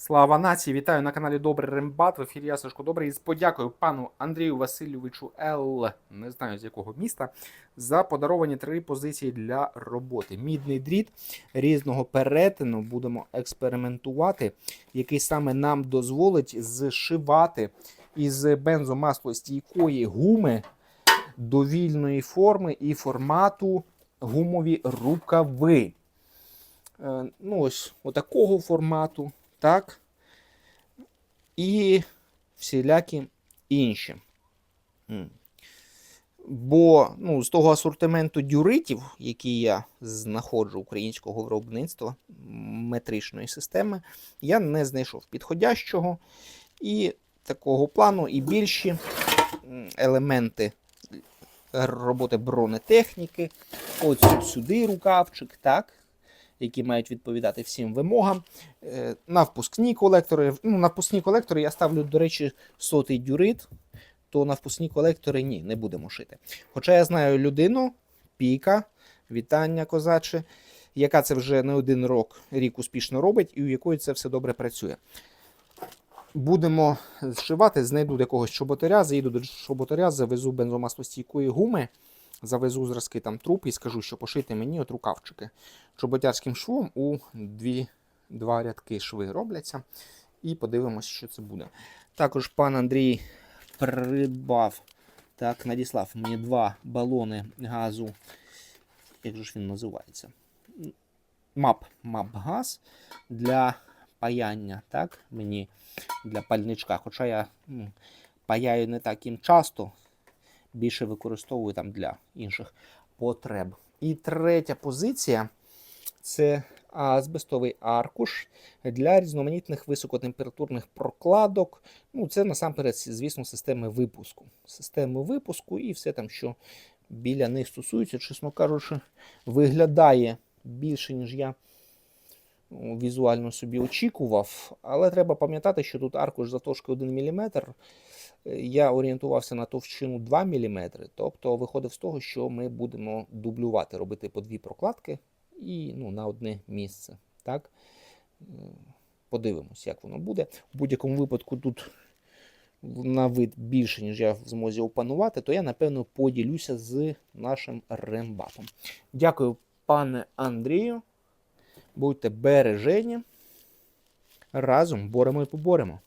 Слава нації! Вітаю на каналі Добрий Рембат. В ефірі я Добрий. І з подякою пану Андрію Васильовичу Л. Не знаю з якого міста, за подаровані три позиції для роботи. Мідний дріт різного перетину будемо експериментувати, який саме нам дозволить зшивати із бензомаслостійкої гуми довільної форми і формату гумові рукави. Е, Ну, ось отакого формату, так? І всілякі інші. Бо ну, з того асортименту дюритів, які я знаходжу українського виробництва метричної системи, я не знайшов підходящого і такого плану, і більші елементи роботи бронетехніки. Ось сюди рукавчик, так, які мають відповідати всім вимогам. Е, На впускні колектори. Ну, на колектори я ставлю, до речі, сотий дюрит, то на впускні колектори ні, не будемо шити. Хоча я знаю людину, піка, вітання козаче, яка це вже не один рок, рік успішно робить, і у якої це все добре працює. Будемо зшивати, знайду якогось чоботаря, заїду до чоботаря, завезу бензомаслостійкої гуми, завезу зразки там труб і скажу, що пошити мені от рукавчики. Чоботярським швом у дві, два рядки шви робляться. І подивимось, що це буде. Також пан Андрій придбав, так, надіслав мені два балони газу. Як же ж він називається? МАП, МАП газ для паяння, так, мені для пальничка. Хоча я паяю не так їм часто, більше використовую там для інших потреб. І третя позиція це азбестовий аркуш для різноманітних високотемпературних прокладок. Ну, це насамперед, звісно, системи випуску. Системи випуску і все там, що біля них стосується, чесно кажучи, виглядає більше, ніж я візуально собі очікував. Але треба пам'ятати, що тут аркуш затошки 1 мм. Я орієнтувався на товщину 2 мм, тобто виходив з того, що ми будемо дублювати, робити по дві прокладки і ну, на одне місце. Так? Подивимось, як воно буде. У будь-якому випадку тут на вид більше, ніж я в змозі опанувати, то я, напевно, поділюся з нашим рембатом. Дякую, пане Андрію. Будьте бережені. Разом боремо і поборемо.